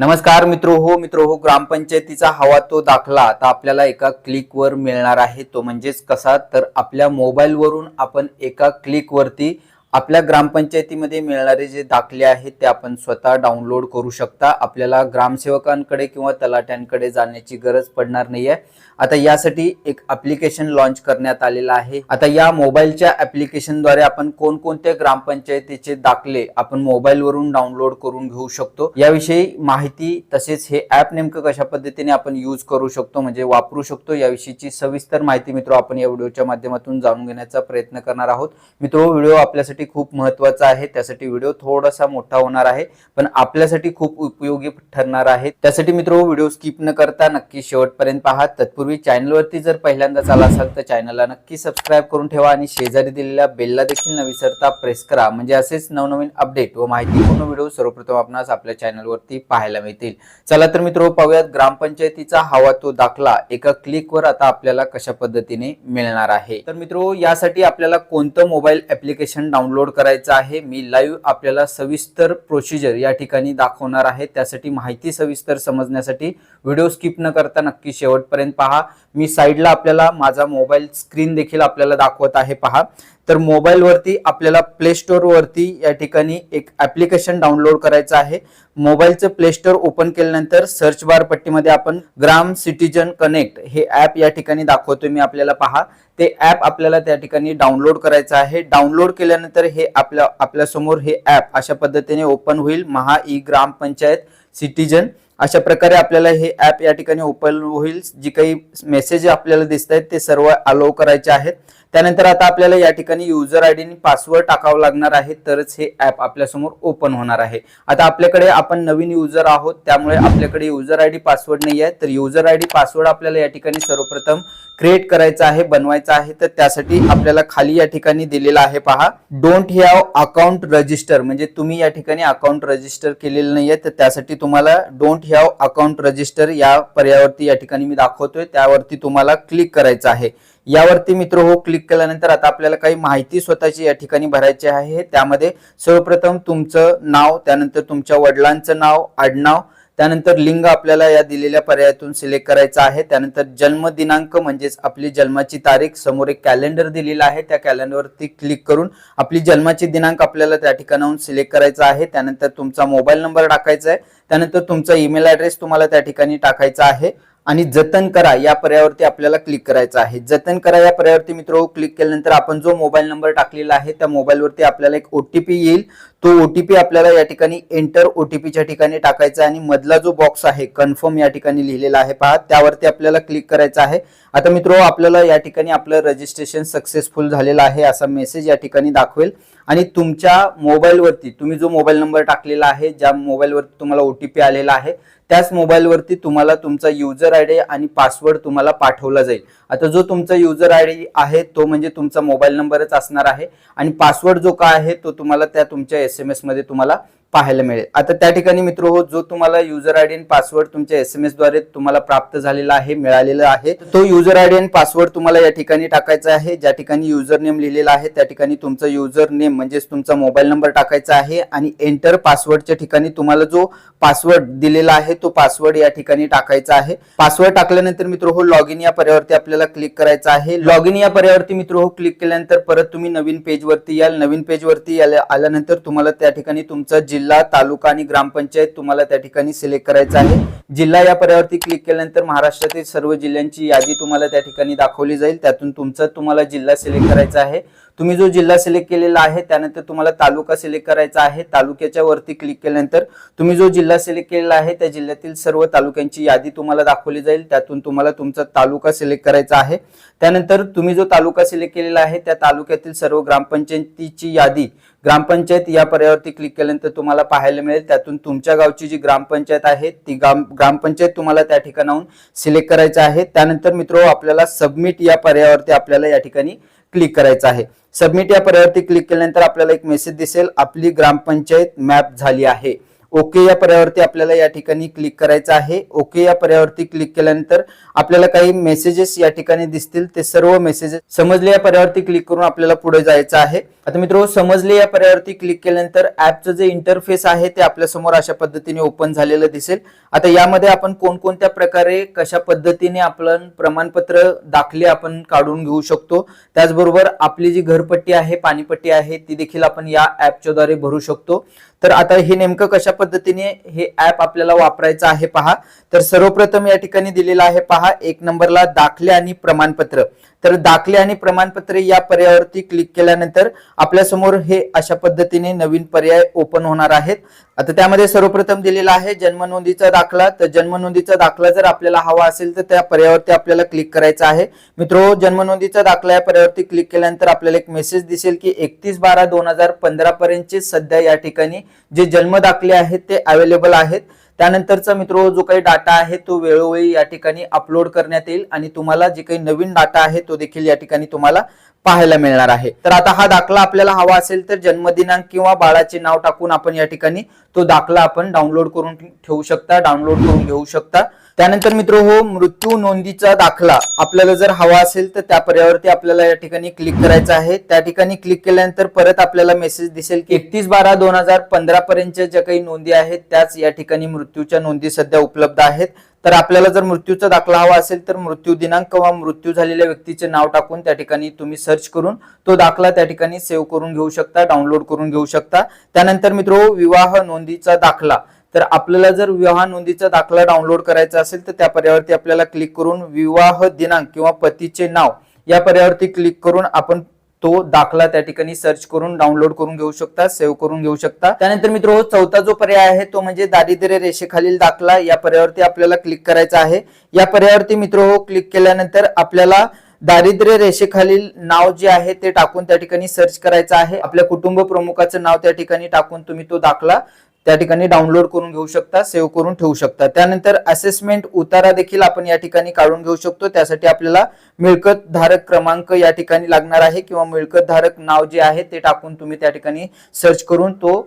नमस्कार मित्रो हो मित्रो हो ग्रामपंचायतीचा हवा तो दाखला. आता आपल्याला एका क्लिकवर मिळणार आहे. तो म्हणजेच कसा? तर आपल्या मोबाईलवरून आपण एका क्लिकवरती आपल्या ग्रामपंचायतीमध्ये मिळणारे जे दाखले आहेत ते आपण स्वतः डाउनलोड करू शकता. आपल्याला ग्रामसेवकांकडे किंवा तलाट्यांकडे जाण्याची गरज पडणार नाहीये. आता यासाठी एक ऍप्लिकेशन लॉन्च करण्यात आलेलं आहे. आता या मोबाईलच्या ऍप्लिकेशनद्वारे आपण कोणकोणत्या ग्रामपंचायतीचे दाखले आपण मोबाईलवरून डाउनलोड करून घेऊ शकतो? याविषयी माहिती तसेच हे ऍप नेमकं कशा पद्धतीने आपण यूज करू शकतो? म्हणजे वापरू शकतो? याविषयीची सविस्तर माहिती मित्र आपण या व्हिडिओच्या माध्यमातून जाणून घेण्याचा प्रयत्न करणार आहोत. मित्रो व्हिडिओ आपल्यासाठी खूप महत्त्वाचा आहे त्यासाठी व्हिडिओ थोडासा मोठा होणार आहे पण आपल्यासाठी खूप उपयोगी ठरणार आहे. त्यासाठी मित्र व्हिडिओ स्किप न करता नक्की शेवटपर्यंत पहा. तत्पूर्वी चॅनलवरती जर पहिल्यांदाच आला असाल तर चॅनलला नक्की सबस्क्राईब करून ठेवा आणि शेजारी दिलेल्या बेलला देखील न विसरता प्रेस करा. म्हणजे असेच नवनवीन अपडेट व माहितीपूर्ण व्हिडिओ सर्वप्रथम आपणास आपल्या चॅनलवरती पाहायला मिळतील. चला तर मित्र पाहूयात ग्रामपंचायतीचा हवा तो दाखला. एका क्लिकवर आता आपल्याला कशा पद्धतीने मिळणार आहे? तर मित्र यासाठी आपल्याला कोणतं मोबाईल ऍप्लिकेशन डाउनलोड करायचं आहे. मी लाईव्ह आपल्याला सविस्तर प्रोसिजर या ठिकाणी दाखवणार आहे. त्यासाठी माहिती सविस्तर समजण्यासाठी व्हिडिओ स्किप न करता नक्की शेवटपर्यंत पहा. मी साईडला आपल्याला माझा मोबाईल स्क्रीन देखील आपल्याला दाखवत आहे पहा. तर मोबाईलवरती आपल्याला प्ले स्टोअरवरती या ठिकाणी एक ऍप्लिकेशन डाउनलोड करायचं आहे. मोबाईलचं प्ले स्टोअर ओपन केल्यानंतर सर्च बार पट्टीमध्ये आपण ग्राम सिटीजन कनेक्ट हे ऍप या ठिकाणी दाखवतोय मी आपल्याला पहा. ते ऍप आपल्याला त्या ठिकाणी डाउनलोड करायचं आहे. डाउनलोड केल्यानंतर हे आपल्या आपल्यासमोर हे ऍप अशा पद्धतीने ओपन होईल. महा ई ग्रामपंचायत सिटीजन अशा प्रकारे आपल्याला हे ऍप या ठिकाणी ओपन होईल. जी काही मेसेज आपल्याला दिसत आहेत ते सर्व अलो करायचे आहेत. त्यानंतर आता आपल्याला या ठिकाणी युजर आय डी आणि पासवर्ड टाकावं लागणार आहे तरच हे ऍप आपल्यासमोर ओपन होणार आहे. आता आपल्याकडे आपण नवीन युजर आहोत त्यामुळे आपल्याकडे युजर आय डी पासवर्ड नाही आहे. तर युजर आय डी पासवर्ड आपल्याला या ठिकाणी सर्वप्रथम क्रिएट करायचा आहे बनवायचा आहे. तर त्यासाठी आपल्याला खाली या ठिकाणी दिलेला आहे पहा. डोंट हॅव अकाउंट रजिस्टर म्हणजे तुम्ही या ठिकाणी अकाउंट रजिस्टर केलेलं नाहीये. तर त्यासाठी तुम्हाला डोंट हॅव अकाउंट रजिस्टर या पर्यावरती या ठिकाणी मी दाखवतोय. त्यावरती तुम्हाला क्लिक करायचं आहे. यावरती मित्र हो क्लिक केल्यानंतर आता आपल्याला काही माहिती स्वतःची या ठिकाणी भरायची आहे. त्यामध्ये सर्वप्रथम तुमचं नाव त्यानंतर तुमच्या वडिलांचं नाव आडनाव त्यानंतर लिंग आपल्याला या दिलेल्या पर्यायातून सिलेक्ट करायचं आहे. त्यानंतर जन्मदिनांक म्हणजेच आपली जन्माची तारीख समोर एक कॅलेंडर दिलेला आहे. त्या कॅलेंडरवरती क्लिक करून आपली जन्माची दिनांक आपल्याला त्या ठिकाणाहून सिलेक्ट करायचा आहे. त्यानंतर तुमचा मोबाईल नंबर टाकायचा आहे. त्यानंतर तुमचा ईमेल ऍड्रेस तुम्हाला त्या ठिकाणी टाकायचा आहे. आणि जतन करा या पर्यावरती आपल्याला क्लिक करायचं आहे. जतन करा या पर्यावरती मित्र क्लिक केल्यानंतर आपण जो मोबाईल नंबर टाकलेला आहे त्या मोबाईलवरती आपल्याला एक ओटीपी येईल. तो ओटीपी आपल्याला या ठिकाणी एंटर ओटीपीच्या ठिकाणी टाकायचा आहे आणि मधला जो बॉक्स आहे कन्फर्म या ठिकाणी लिहिलेला आहे पहा. त्यावरती आपल्याला क्लिक करायचं आहे. आता मित्र आपल्याला या ठिकाणी आपलं रजिस्ट्रेशन सक्सेसफुल झालेलं आहे असा मेसेज या ठिकाणी दाखवेल. आणि तुमच्या मोबाईलवरती तुम्ही जो मोबाईल नंबर टाकलेला आहे ज्या मोबाईलवरती तुम्हाला ओटीपी आलेला आहे त्याच मोबाईलवरती तुम्हाला तुमचा युजर आय डी आणि पासवर्ड तुम्हाला पाठवला जाईल. आता जो तुमचा युजर आय डी आहे तो म्हणजे तुमचा मोबाईल नंबरच असणार आहे. आणि पासवर्ड जो काय आहे तो तुम्हाला त्या तुमच्या एस एममध्ये तुम्हाला पाहायला मिळेल. आता त्या ठिकाणी मित्र हो जो तुम्हाला युजर आय डी आणि पासवर्ड तुमच्या एस एम एसद्वारे तुम्हाला प्राप्त झालेला आहे मिळालेला आहे तो युजर आय डी आणि पासवर्ड तुम्हाला या ठिकाणी टाकायचा आहे. ज्या ठिकाणी युजर नेम लिहिलेला आहे त्या ठिकाणी तुमचा युजर नेम म्हणजेच तुमचा मोबाईल नंबर टाकायचा आहे आणि एंटर पासवर्डच्या ठिकाणी तुम्हाला जो पासवर्ड दिलेला आहे तो पासवर्ड या ठिकाणी टाकायचा आहे. पासवर्ड टाकल्यानंतर मित्र हो लॉग इन या पर्यावरती आपल्याला क्लिक करायचं आहे. लॉग इन या पर्यावरती मित्र हो क्लिक केल्यानंतर परत तुम्ही नवीन पेजवरती याल. नवीन पेजवरती आल्यानंतर तुम्हाला त्या ठिकाणी तुमचा जिल्हा तालुका आणि ग्रामपंचायत तुम्हाला त्या ठिकाणी सिलेक्ट करायचा आहे. जिल्हा या पर्यावरती क्लिक केल्यानंतर महाराष्ट्रातील सर्व जिल्ह्यांची यादी तुम्हाला त्या ठिकाणी दाखवली जाईल. त्यातून तुमचा तुम्हाला जिल्हा सिलेक्ट करायचा आहे. तुम्ही जो जिल्हा सिलेक्ट केलेला आहे त्यानंतर तुम्हाला तालुका सिलेक्ट करायचा आहे. तालुक्याच्या वरती क्लिक केल्यानंतर तुम्ही जो जिल्हा सिलेक्ट केलेला आहे त्या जिल्ह्यातील सर्व तालुक्यांची यादी तुम्हाला दाखवली जाईल. त्यातून तुम्हाला तुमचा तालुका सिलेक्ट करायचा आहे. त्यानंतर तुम्ही जो तालुका सिलेक्ट केलेला आहे त्या तालुक्यातील सर्व ग्रामपंचायतीची यादी ग्रामपंचायत या पर्यावरती क्लिक केल्यानंतर तुम्हाला पाहायला मिळेल. त्यातून तुमच्या गावची जी ग्रामपंचायत आहे ती ग्राम ग्रामपंचायत तुम्हाला त्या ठिकाणाहून सिलेक्ट करायचं आहे. त्यानंतर मित्र आपल्याला सबमिट या पर्यावरती आपल्याला या ठिकाणी क्लिक करायचं आहे. सबमिट या पर्यावरती क्लिक केल्यानंतर आपल्याला एक मेसेज दिसेल. आपली ग्रामपंचायत मॅप झाली आहे. ओके या पर्यावरती आपल्याला या ठिकाणी क्लिक करायचं आहे. ओके या पर्यावरती क्लिक केल्यानंतर आपल्याला काही मेसेजेस या ठिकाणी दिसतील. ते सर्व मेसेजेस समजले या पर्यावरती क्लिक करून आपल्याला पुढे जायचं आहे. आता मित्र समजले या पर्यावरती क्लिक केल्यानंतर ऍपचं जे इंटरफेस आहे ते आपल्यासमोर अशा पद्धतीने ओपन झालेलं दिसेल. आता यामध्ये आपण कोणकोणत्या प्रकारे कशा पद्धतीने आपण प्रमाणपत्र दाखले आपण काढून घेऊ शकतो? त्याचबरोबर आपली जी घरपट्टी आहे पाणीपट्टी आहे ती देखील आपण या ऍपच्या द्वारे भरू शकतो. तर आता हे नेमकं कशा पद्धतीने हे ऍप आपल्याला वापरायचं आहे पहा. तर सर्वप्रथम या ठिकाणी दिलेलं आहे पहा एक नंबरला दाखले आणि प्रमाणपत्र. तर दाखले आणि प्रमाणपत्रे या पर्यायावरती क्लिक केल्यानंतर आपल्यासमोर हे अशा पद्धतीने नवीन पर्याय ओपन होणार आहेत. आता त्यामध्ये सर्वप्रथम दिलेला आहे जन्मनोंदीचा दाखला. तर जन्मनोंदीचा दाखला जर आपल्याला हवा असेल तर त्या पर्यायावरती आपल्याला क्लिक करायचं आहे. मित्रो जन्मनोंदीचा दाखला या पर्यायावरती क्लिक केल्यानंतर आपल्याला एक मेसेज दिसेल की एकतीस बारा दोन हजार पंधरा पर्यंतचे सध्या या ठिकाणी जे जन्म दाखले आहेत ते अवेलेबल आहेत. त्यानंतरचा मित्र जो काही डाटा आहे तो वेळोवेळी या ठिकाणी अपलोड करण्यात येईल आणि तुम्हाला जे काही नवीन डाटा आहे तो देखील या ठिकाणी तुम्हाला पाहायला मिळणार आहे. तर आता हा दाखला आपल्याला हवा असेल तर जन्मदिनांक किंवा बाळाचे नाव टाकून आपण या ठिकाणी तो दाखला आपण डाउनलोड करून ठेवू शकता डाउनलोड करून घेऊ शकता. त्यानंतर मित्र हो मृत्यू नोंदीचा दाखला आपल्याला जर हवा असेल तर त्या पर्यावरती आपल्याला या ठिकाणी क्लिक करायचं आहे. त्या ठिकाणी क्लिक केल्यानंतर परत आपल्याला मेसेज दिसेल की एकतीस बारा दोन हजार पंधरा पर्यंतच्या ज्या काही नोंदी आहेत त्याच या ठिकाणी मृत्यूच्या नोंदी सध्या उपलब्ध आहेत. तर आपल्याला जर मृत्यूचा दाखला हवा असेल तर मृत्यू दिनांक किंवा मृत्यू झालेल्या व्यक्तीचे नाव टाकून त्या ठिकाणी तुम्ही सर्च करून तो दाखला त्या ठिकाणी सेव्ह करून घेऊ शकता डाउनलोड करून घेऊ शकता. त्यानंतर मित्र हो, विवाह नोंदीचा दाखला. तर आपल्याला जर विवाह नोंदीचा दाखला डाउनलोड करायचा असेल तर त्या पर्यावरती आपल्याला क्लिक करून विवाह दिनांक किंवा पतीचे नाव या पर्यावरती क्लिक करून आपण तो दाखला त्या ठिकाणी सर्च करून डाउनलोड करून घेऊ शकता सेव्ह करून घेऊ शकता. त्यानंतर मित्र चौथा जो पर्याय आहे तो म्हणजे दारिद्र्य रेषेखालील दाखला या पर्यावरती आपल्याला क्लिक करायचा आहे. या पर्यावरती मित्र हो क्लिक केल्यानंतर आपल्याला दारिद्र्य रेषेखालील नाव जे आहे ते टाकून त्या ठिकाणी सर्च करायचं आहे. आपल्या कुटुंब प्रमुखाचं नाव त्या ठिकाणी टाकून तुम्ही तो दाखला त्या ठिकाणी डाउनलोड करून घेऊ शकता सेव्ह करून ठेवू शकता. त्यानंतर असेसमेंट उतारा देखील आपण या ठिकाणी काढून घेऊ शकतो. त्यासाठी आपल्याला मिळकत धारक क्रमांक या ठिकाणी लागणार आहे किंवा मिळकत धारक नाव जे आहे ते टाकून तुम्ही त्या ठिकाणी सर्च करून तो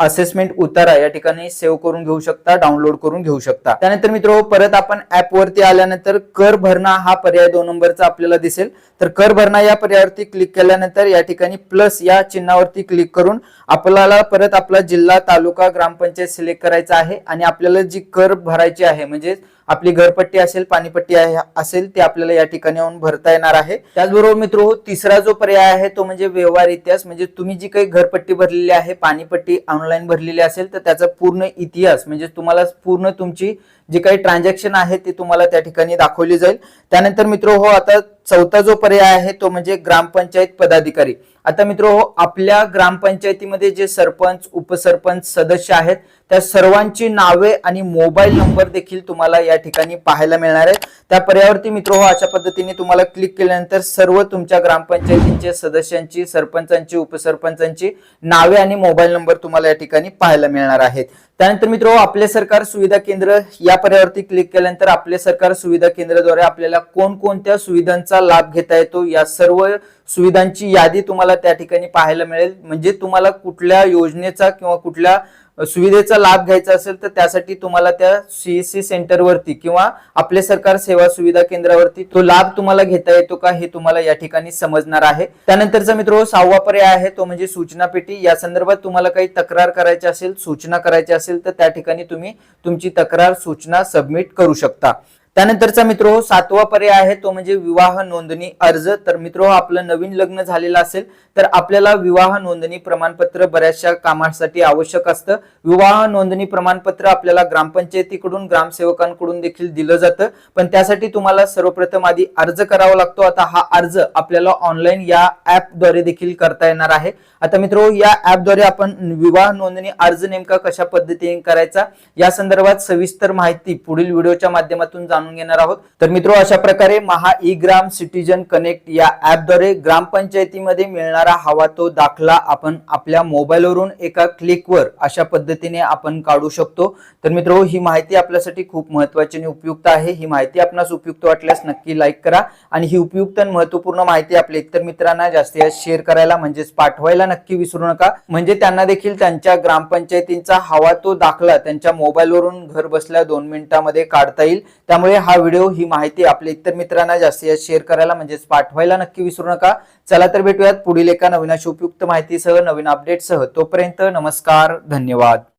असेसमेंट उतारा या ठिकाणी सेव्ह करून घेऊ शकता डाउनलोड करून घेऊ शकता. त्यानंतर मित्र परत आपण ऍप वरती आल्यानंतर कर भरणा हा पर्याय दोन नंबरचा आपल्याला दिसेल. तर कर भरणा या पर्यायावरती क्लिक केल्यानंतर या ठिकाणी प्लस या चिन्हावरती क्लिक करून आपल्याला परत आपला जिल्हा तालुका ग्रामपंचायत सिलेक्ट करायचा आहे आणि आपल्याला जी कर भरायची आहे म्हणजे आपली घरपट्टी असेल पाणीपट्टी असेल ते आपल्याला या ठिकाणी येऊन भरता येणार आहे. त्याचबरोबर मित्र तिसरा जो पर्याय आहे तो म्हणजे व्यवहार इतिहास म्हणजे तुम्ही जी काही घरपट्टी भरलेली आहे पाणीपट्टी ऑनलाईन भरलेली असेल तर त्याचा पूर्ण इतिहास म्हणजे तुम्हाला पूर्ण तुमची जे काही ट्रान्झॅक्शन आहे ते तुम्हाला त्या ठिकाणी दाखवली जाईल. त्यानंतर मित्र हो आता चौथा जो पर्याय आहे तो म्हणजे ग्रामपंचायत पदाधिकारी. आता मित्र हो आपल्या ग्रामपंचायतीमध्ये जे सरपंच उपसरपंच सदस्य आहेत त्या सर्वांची नावे आणि मोबाईल नंबर देखील तुम्हाला या ठिकाणी पाहायला मिळणार आहे त्या पर्यावरती मित्र हो अशा पद्धतीने तुम्हाला क्लिक केल्यानंतर सर्व तुमच्या ग्रामपंचायतींचे सदस्यांची सरपंचांची उपसरपंचांची नावे आणि मोबाईल नंबर तुम्हाला या ठिकाणी पाहायला मिळणार आहेत. त्यानंतर मित्र हो, आपले सरकार सुविधा केंद्र या पर्यावरती क्लिक केल्यानंतर आपले सरकार सुविधा केंद्राद्वारे आपल्याला कोणकोणत्या सुविधांचा लाभ घेता येतो या सर्व सुविधांची यादी तुम्हाला त्या ठिकाणी पाहायला मिळेल. म्हणजे तुम्हाला कुठल्या योजनेचा किंवा कुठल्या सुविधेचा लाभ घ्यायचा असेल तर त्यासाठी तुम्हाला त्या सीएससी सेंटरवरती किंवा आपले सरकार सेवा सुविधा केंद्रावरती तो लाभ तुम्हाला घेता येतो का हे तुम्हाला या ठिकाणी समजणार आहे. त्यानंतरचा मित्र हो, सहावा पर्याय आहे तो म्हणजे सूचना पेटी. या संदर्भात तुम्हाला काही तक्रार करायची असेल सूचना करायची असेल तर त्या ठिकाणी तुम्ही तुमची तक्रार सूचना सबमिट करू शकता. त्यानंतरचा मित्र हो सातवा पर्याय आहे तो म्हणजे विवाह नोंदणी अर्ज. तर मित्र हो, आपलं नवीन लग्न झालेलं असेल तर आपल्याला विवाह नोंदणी प्रमाणपत्र बऱ्याचशा कामासाठी आवश्यक असतं. विवाह नोंदणी प्रमाणपत्र आपल्याला ग्रामपंचायतीकडून ग्रामसेवकांकडून देखील दिलं जातं. पण त्यासाठी तुम्हाला सर्वप्रथम आधी अर्ज करावा लागतो. आता हा अर्ज आपल्याला ऑनलाईन या ऍपद्वारे देखील करता येणार आहे. आता मित्र हो, या ऍपद्वारे आपण विवाह नोंदणी अर्ज नेमका कशा पद्धतीने करायचा या संदर्भात सविस्तर माहिती पुढील व्हिडिओच्या माध्यमातून जाणून जाणून घेणार आहोत. तर मित्रो अशा प्रकारे Maha E Gram citizen connect या ऍपद्वारे ग्रामपंचायतीमध्ये मिळणारा हवा तो दाखला आपण आपल्या मोबाईलवरून एका क्लिकवर अशा पद्धतीने आपण काढू शकतो. तर मित्रो ही माहिती आपल्यासाठी खूप महत्वाची आणि उपयुक्त आहे. ही माहिती आपणास उपयुक्त वाटल्यास नक्की लाईक करा आणि ही उपयुक्त आणि महत्त्वपूर्ण माहिती आपल्या इतर मित्रांना जास्तीत जास्त शेअर करायला म्हणजेच पाठवायला नक्की विसरू नका. म्हणजे त्यांना देखील त्यांच्या ग्रामपंचायतींचा हवा तो दाखला त्यांच्या मोबाईलवरून घर बसल्या दोन मिनिटांमध्ये काढता येईल. त्यामुळे हा व्हिडिओ ही माहिती आपल्या इतर मित्रांना जास्तीत जास्त शेअर करायला म्हणजेच पाठवायला नक्की विसरू नका. चला तर भेटूयात पुढील एका नवीन अशी उपयुक्त माहितीसह नवीन अपडेटसह तोपर्यंत नमस्कार धन्यवाद.